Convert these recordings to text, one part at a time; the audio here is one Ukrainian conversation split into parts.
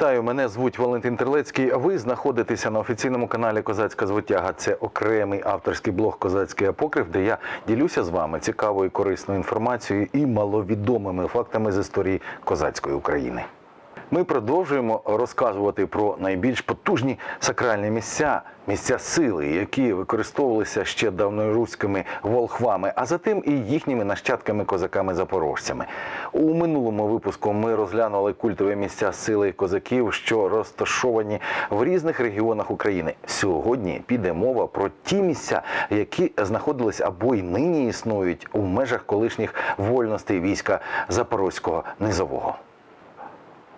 Вітаю, мене звуть Валентин Терлецький. Ви знаходитеся на офіційному каналі Козацька звитяга. Це окремий авторський блог Козацький Апокрив, де я ділюся з вами цікавою корисною інформацією і маловідомими фактами з історії козацької України. Ми продовжуємо розказувати про найбільш потужні сакральні місця, місця сили, які використовувалися ще давноруськими волхвами, а затим і їхніми нащадками козаками-запорожцями. У минулому випуску ми розглянули культові місця сили козаків, що розташовані в різних регіонах України. Сьогодні піде мова про ті місця, які знаходились або й нині існують у межах колишніх вольностей війська Запорозького низового.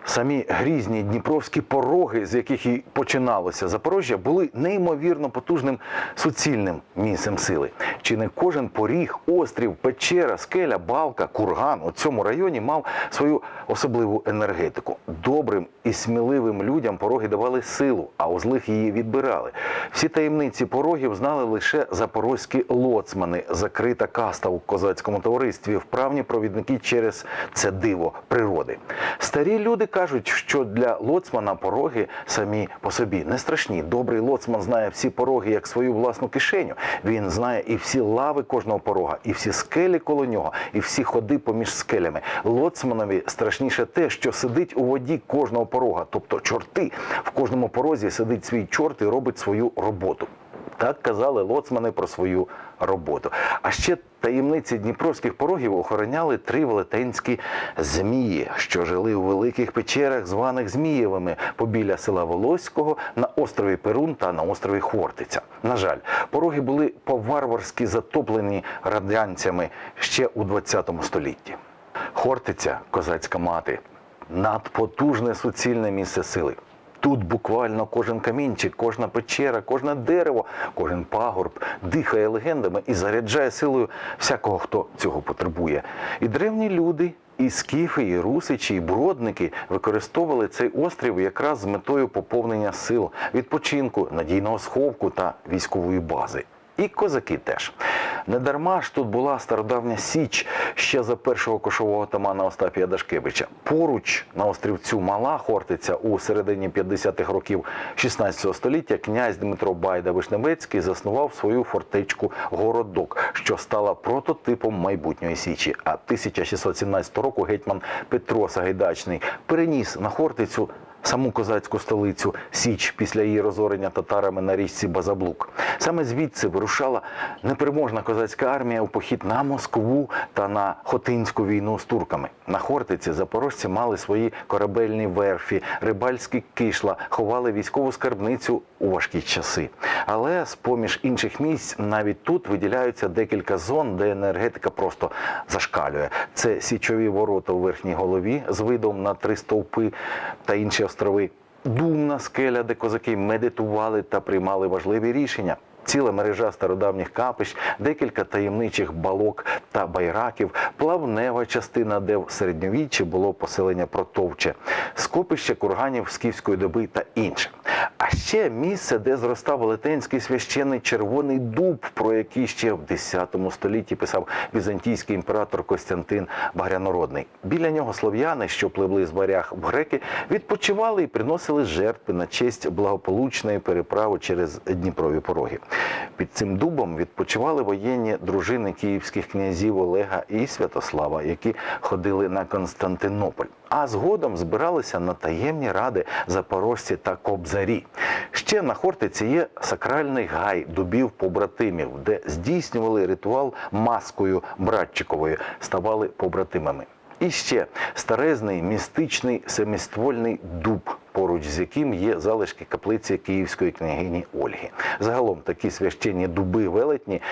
Самі грізні дніпровські пороги, з яких і починалося Запорожжя, були неймовірно потужним суцільним місцем сили. Чи не кожен поріг, острів, печера, скеля, балка, курган у цьому районі мав свою особливу енергетику. Добрим і сміливим людям пороги давали силу, а у злих її відбирали. Всі таємниці порогів знали лише запорозькі лоцмани, закрита каста у козацькому товаристві, вправні провідники через це диво природи. Старі люди кажуть, що для лоцмана пороги самі по собі не страшні. Добрий лоцман знає всі пороги як свою власну кишеню. Він знає і всі лави кожного порога, і всі скелі коло нього, і всі ходи поміж скелями. Лоцманові страшніше те, що сидить у воді кожного порога, тобто чорти. В кожному порозі сидить свій чорт і робить свою роботу. Так казали лоцмани про свою роботу. А ще таємниці дніпровських порогів охороняли три велетенські змії, що жили у великих печерах, званих Змієвими, побіля села Волоського, на острові Перун та на острові Хортиця. На жаль, пороги були по-варварськи затоплені радянцями ще у 20 столітті. Хортиця, козацька мати, надпотужне суцільне місце сили. Тут буквально кожен камінчик, кожна печера, кожне дерево, кожен пагорб дихає легендами і заряджає силою всякого, хто цього потребує. І древні люди, і скіфи, і русичі, і бродники використовували цей острів якраз з метою поповнення сил, відпочинку, надійного сховку та військової бази. І козаки теж. Недарма ж тут була стародавня Січ ще за першого кошового тамана Остапія Дашкевича. Поруч на острівцю Мала Хортиця у середині 50-х років 16 століття князь Дмитро Байда Вишневецький заснував свою фортечку Городок, що стала прототипом майбутньої Січі. А 1617 року гетьман Петро Сагайдачний переніс на Хортицю саму козацьку столицю Січ після її розорення татарами на річці Базаблук. Саме звідси вирушала непереможна козацька армія у похід на Москву та на Хотинську війну з турками. На Хортиці запорожці мали свої корабельні верфі, рибальські кишла, ховали військову скарбницю у важкі часи. Але з поміж інших місць навіть тут виділяються декілька зон, де енергетика просто зашкалює. Це січові ворота у верхній голові з видом на три стовпи та інші острови. Думна скеля, де козаки медитували та приймали важливі рішення. Ціла мережа стародавніх капищ, декілька таємничих балок та байраків, плавнева частина, де в середньовіччі було поселення протовче, скопище курганів скіфської доби та інше. А ще місце, де зростав велетенський священний червоний дуб, про який ще в X столітті писав візантійський імператор Костянтин Багрянородний. Біля нього слов'яни, що пливли з варяг в греки, відпочивали і приносили жертви на честь благополучної переправи через Дніпрові пороги. Під цим дубом відпочивали воєнні дружини київських князів Олега і Святослава, які ходили на Константинополь. А згодом збиралися на таємні ради запорожці та кобзарі. Ще на Хортиці є сакральний гай дубів побратимів, де здійснювали ритуал маскою братчиковою, ставали побратимами. І ще старезний містичний семиствольний дуб, поруч з яким є залишки каплиці київської княгині Ольги. Загалом такі священні дуби велетні,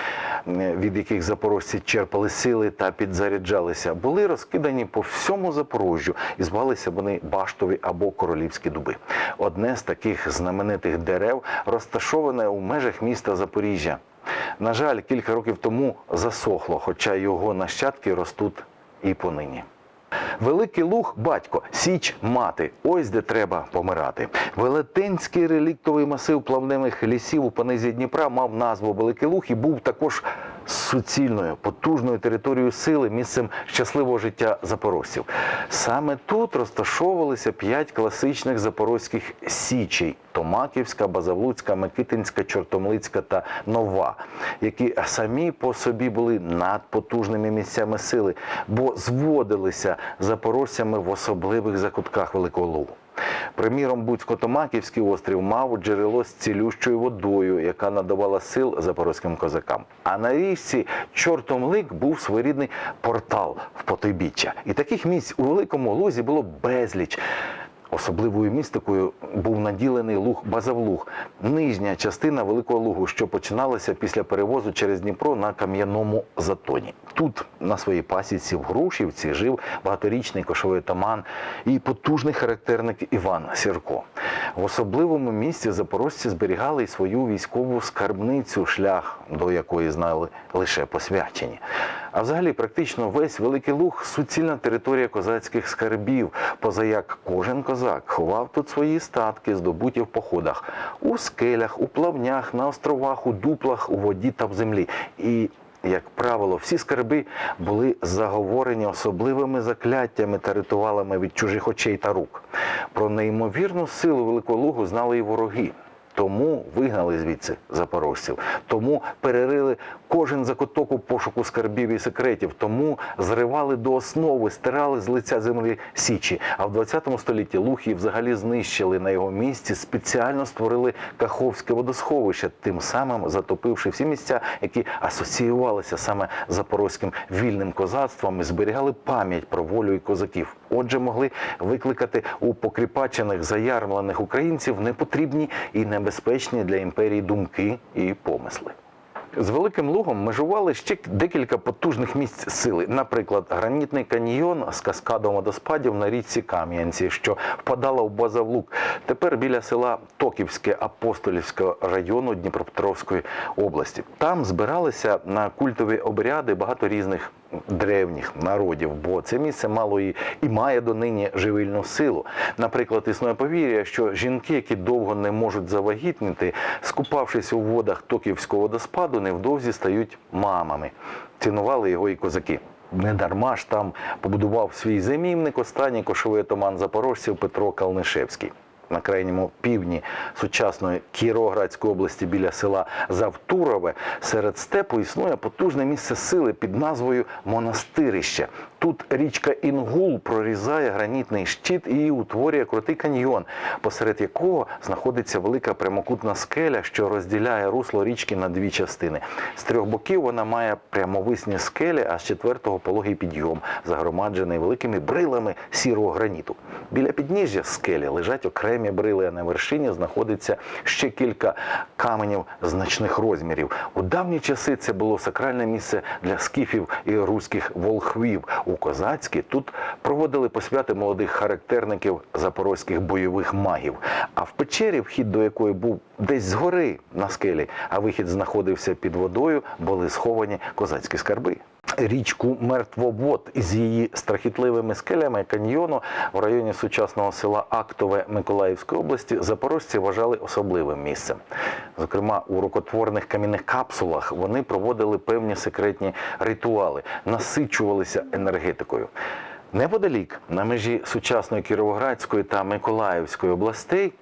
від яких запорожці черпали сили та підзаряджалися, були розкидані по всьому Запорожжю і звалися вони баштові або королівські дуби. Одне з таких знаменитих дерев розташоване у межах міста Запоріжжя. На жаль, кілька років тому засохло, хоча його нащадки ростуть і понині. Великий луг батько, січ мати. Ось де треба помирати. Велетенський реліктовий масив плавневих лісів у понизі Дніпра мав назву Великий Луг і був також суцільною, потужною територією сили, місцем щасливого життя запорожців. Саме тут розташовувалися п'ять класичних запорозьких січей: Томаківська, Базавлуцька, Микитинська, Чортомлицька та Нова, які самі по собі були надпотужними місцями сили, бо зводилися запорожцями в особливих закутках Великого Лугу. Приміром, Буцько-Томаківський острів мав джерело з цілющою водою, яка надавала сил запорозьким козакам. А на річці Чортомлик був своєрідний портал в потойбіччя. І таких місць у Великому Лузі було безліч. Особливою містикою був наділений луг Базавлуг, нижня частина Великого Лугу, що починалася після перевозу через Дніпро на кам'яному затоні. Тут, на своїй пасіці в Грушівці, жив багаторічний кошовий отаман і потужний характерник Іван Сірко. В особливому місці запорожці зберігали й свою військову скарбницю, шлях до якої знали лише посвячені. А взагалі, практично весь Великий Луг суцільна територія козацьких скарбів, поза як кожен козак ховав тут свої статки, здобуті в походах у скелях, у плавнях, на островах, у дуплах, у воді та в землі. І як правило, всі скарби були заговорені особливими закляттями та ритуалами від чужих очей та рук. Про неймовірну силу Великого Лугу знали і вороги. Тому вигнали звідси запорожців, тому перерили кожен закуток у пошуку скарбів і секретів, тому зривали до основи, стирали з лиця землі січі. А в 20 столітті Лухів взагалі знищили на його місці, спеціально створили Каховське водосховище, тим самим затопивши всі місця, які асоціювалися саме запорозьким вільним козацтвом і зберігали пам'ять про волю і козаків. Отже, могли викликати у покріпачених заярмлених українців непотрібні і небезпечні для імперії думки і помисли. З Великим Лугом межували ще декілька потужних місць сили. Наприклад, гранітний каньйон з каскадом водоспадів на річці Кам'янці, що впадала в Базавлук. Тепер біля села Токівське Апостолівського району Дніпропетровської області. Там збиралися на культові обряди багато різних древніх народів, бо це місце мало і, і має донині живильну силу. Наприклад, існує повір'я, що жінки, які довго не можуть завагітніти, скупавшись у водах Токівського водоспаду, невдовзі стають мамами. Цінували його і козаки. Не дарма ж там побудував свій замівник останній кошовий отаман запорожців Петро Калнишевський. На крайньому півдні сучасної Кіровоградської області біля села Завтурове серед степу існує потужне місце сили під назвою Монастирище. Тут річка Інгул прорізає гранітний щит і утворює крутий каньйон, посеред якого знаходиться велика прямокутна скеля, що розділяє русло річки на дві частини. З трьох боків вона має прямовисні скелі, а з четвертого пологий підйом, загромаджений великими брилами сірого граніту. Біля підніжжя скелі лежать окремі брили, а на вершині знаходиться ще кілька каменів значних розмірів. У давні часи це було сакральне місце для скіфів і руських волхвів. У козацькі тут проводили посвяти молодих характерників запорозьких бойових магів. А в печері, вхід до якої був десь згори на скелі, а вихід знаходився під водою, були сховані козацькі скарби. Річку Мертвовод із її страхітливими скелями каньйону в районі сучасного села Актове Миколаївської області запорожці вважали особливим місцем. Зокрема, у рукотворних кам'яних капсулах вони проводили певні секретні ритуали, насичувалися енергетикою. Неподалік на межі сучасної Кіровоградської та Миколаївської областей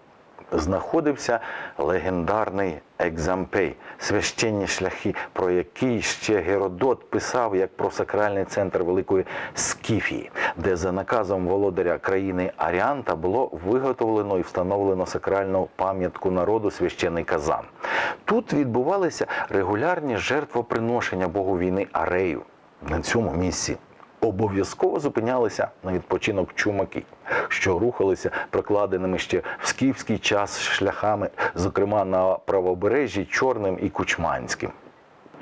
знаходився легендарний Екзампей, священні шляхи, про який ще Геродот писав як про сакральний центр Великої Скіфії, де за наказом володаря країни Аріанта було виготовлено і встановлено сакральну пам'ятку народу священний казан. Тут відбувалися регулярні жертвоприношення богу війни Арею. На цьому місці обов'язково зупинялися на відпочинок чумаки, що рухалися прокладеними ще в скіфський час шляхами, зокрема на правобережжі Чорним і Кучманським.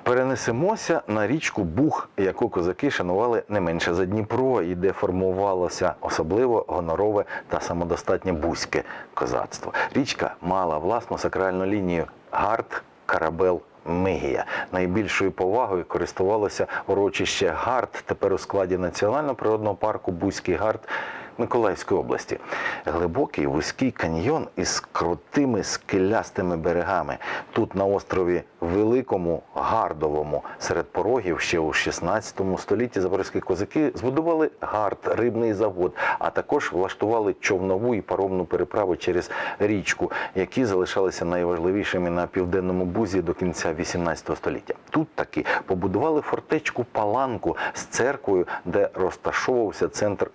Перенесемося на річку Бух, яку козаки шанували не менше за Дніпро, і де формувалося особливо гонорове та самодостатнє бузьке козацтво. Річка мала власну сакральну лінію Гард, Карабел, Мегія. Найбільшою повагою користувалося урочище Гард, тепер у складі Національного природного парку Бузький Гард. Миколаївської області. Глибокий вузький каньйон із крутими скелястими берегами. Тут на острові Великому Гардовому серед порогів ще у 16 столітті запорізькі козаки збудували гард, рибний завод, а також влаштували човнову і паромну переправу через річку, які залишалися найважливішими на південному бузі до кінця 18 століття. Тут таки побудували фортечку Паланку з церквою, де розташовувався центр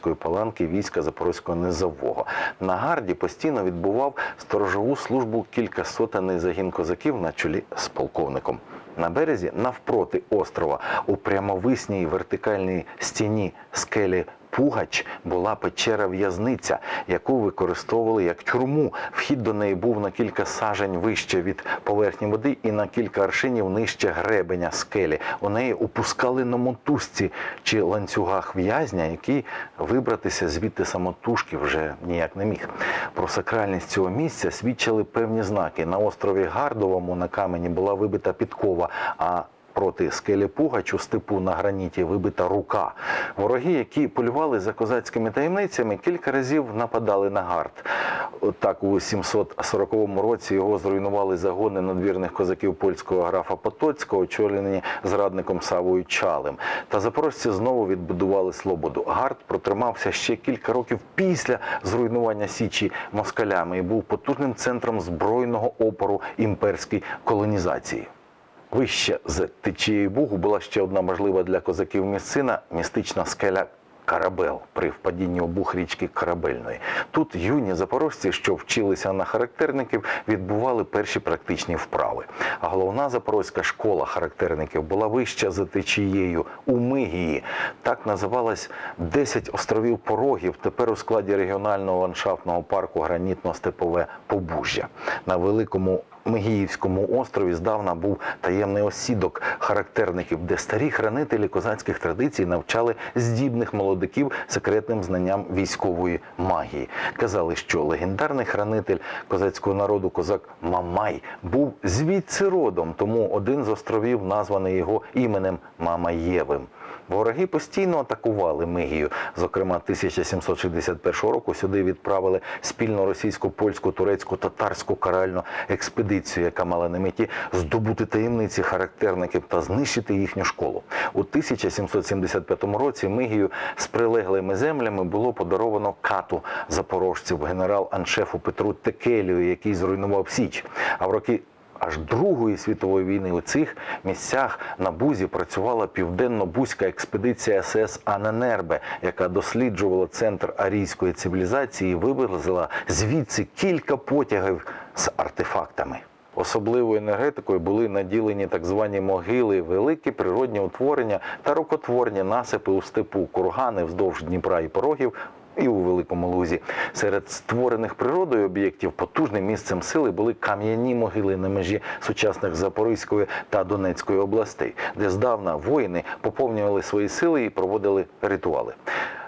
Богогардівської паланки війська Запорозького низового. На гарді постійно відбував сторожову службу кілька сотень загін козаків на чолі з полковником. На березі навпроти острова у прямовисній вертикальній стіні скелі Пугач була печера в'язниця, яку використовували як тюрму. Вхід до неї був на кілька сажень вище від поверхні води і на кілька аршинів нижче гребеня скелі. У неї опускали на мотузці чи ланцюгах в'язня, який вибратися звідти самотужки вже ніяк не міг. Про сакральність цього місця свідчили певні знаки. На острові Гардовому на камені була вибита підкова. а Проти скелі Пугач у степу на граніті вибита рука. Вороги, які полювали за козацькими таємницями, кілька разів нападали на гард. Так, у 740 році його зруйнували загони надвірних козаків польського графа Потоцького, очолені зрадником Савою Чалем. Та запорожці знову відбудували Слободу. Гард протримався ще кілька років після зруйнування Січі москалями і був потужним центром збройного опору імперській колонізації. Вище з течією Бугу була ще одна можлива для козаків місцина містична скеля Карабел при впадінні у бух річки Корабельної. Тут юні запорожці, що вчилися на характерників, відбували перші практичні вправи. А головна запорозька школа характерників була вища за течією у Мигії. Так називалась 10 островів порогів, тепер у складі регіонального ландшафтного парку гранітно-степове Побужжя. На великому Мегіївському острові здавна був таємний осідок характерників, де старі хранителі козацьких традицій навчали здібних молодиків секретним знанням військової магії. Казали, що легендарний хранитель козацького народу козак Мамай був звідси родом, тому один з островів названий його іменем Мамаєвим. Вороги постійно атакували Мигію. Зокрема, 1761 року сюди відправили спільно російську, польську, турецьку, татарську каральну експедицію, яка мала на меті здобути таємниці характерників та знищити їхню школу. У 1775 році Мигію з прилеглими землями було подаровано кату запорожців генерал-аншефу Петру Текелію, який зруйнував Січ. А в роки аж Другої світової війни у цих місцях на Бузі працювала південно-бузька експедиція СС Аненербе, яка досліджувала центр арійської цивілізації і вивезла звідси кілька потягів з артефактами. Особливою енергетикою були наділені так звані могили, великі природні утворення та рукотворні насипи у степу, кургани вздовж Дніпра і порогів і у Великому Лузі. Серед створених природою об'єктів потужним місцем сили були кам'яні могили на межі сучасних Запорізької та Донецької областей, де здавна воїни поповнювали свої сили і проводили ритуали.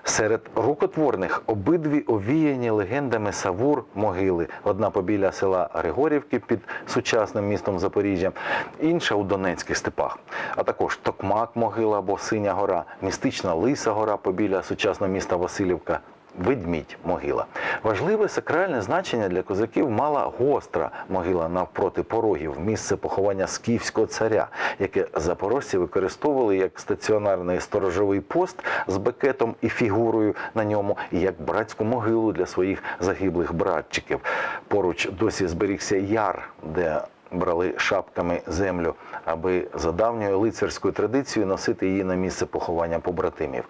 Серед рукотворних обидві овіяні легендами Савур могили. Одна побіля села Григорівки під сучасним містом Запоріжжя, інша у Донецьких степах. А також Токмак могила або Синя гора, містична Лиса гора побіля сучасного міста Васильівка. Ведмідь могила. Важливе сакральне значення для козаків мала гостра могила навпроти порогів, місце поховання скіфського царя, яке запорожці використовували як стаціонарний сторожовий пост з бекетом і фігурою на ньому, і як братську могилу для своїх загиблих братчиків. Поруч досі зберігся яр, де брали шапками землю, аби за давньою лицарською традицією носити її на місце поховання побратимів.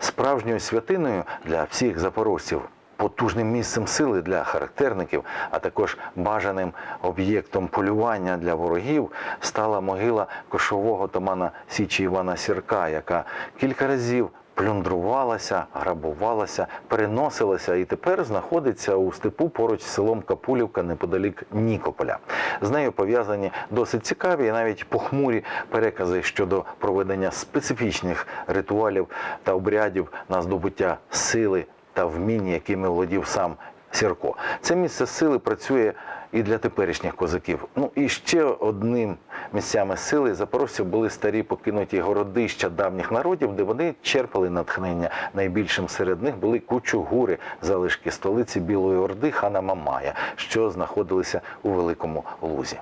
Справжньою святиною для всіх запорожців. Потужним місцем сили для характерників, а також бажаним об'єктом полювання для ворогів стала могила кошового тамана Січі Івана Сірка, яка кілька разів плюндрувалася, грабувалася, переносилася і тепер знаходиться у степу поруч з селом Капулівка неподалік Нікополя. З нею пов'язані досить цікаві і навіть похмурі перекази щодо проведення специфічних ритуалів та обрядів на здобуття сили та вмінь, якими володів сам Сірко. Це місце сили працює і для теперішніх козаків. Ну і ще одним місцями сили запорожців були старі покинуті городища давніх народів, де вони черпали натхнення. Найбільшим серед них були кучугури, залишки столиці Білої Орди хана Мамая, що знаходилися у Великому Лузі.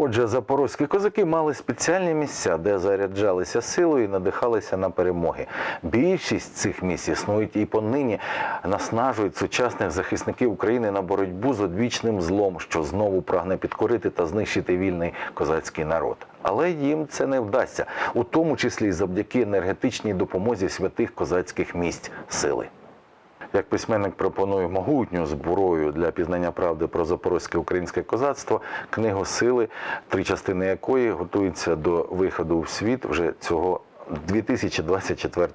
Отже, запорозькі козаки мали спеціальні місця, де заряджалися силою і надихалися на перемоги. Більшість цих місць існують і понині наснажують сучасних захисників України на боротьбу з одвічним злом, що знову прагне підкорити та знищити вільний козацький народ. Але їм це не вдасться, у тому числі й завдяки енергетичній допомозі святих козацьких місць сили. Як письменник пропонує могутню зброю для пізнання правди про запорозьке українське козацтво, книгу сили, три частини якої готуються до виходу в світ вже цього 2024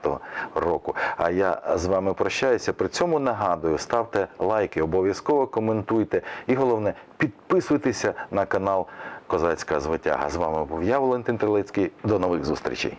року. А я з вами прощаюся. При цьому нагадую, ставте лайки, обов'язково коментуйте і головне підписуйтеся на канал Козацька звитяга. З вами був я, Валентин Терлицький. До нових зустрічей.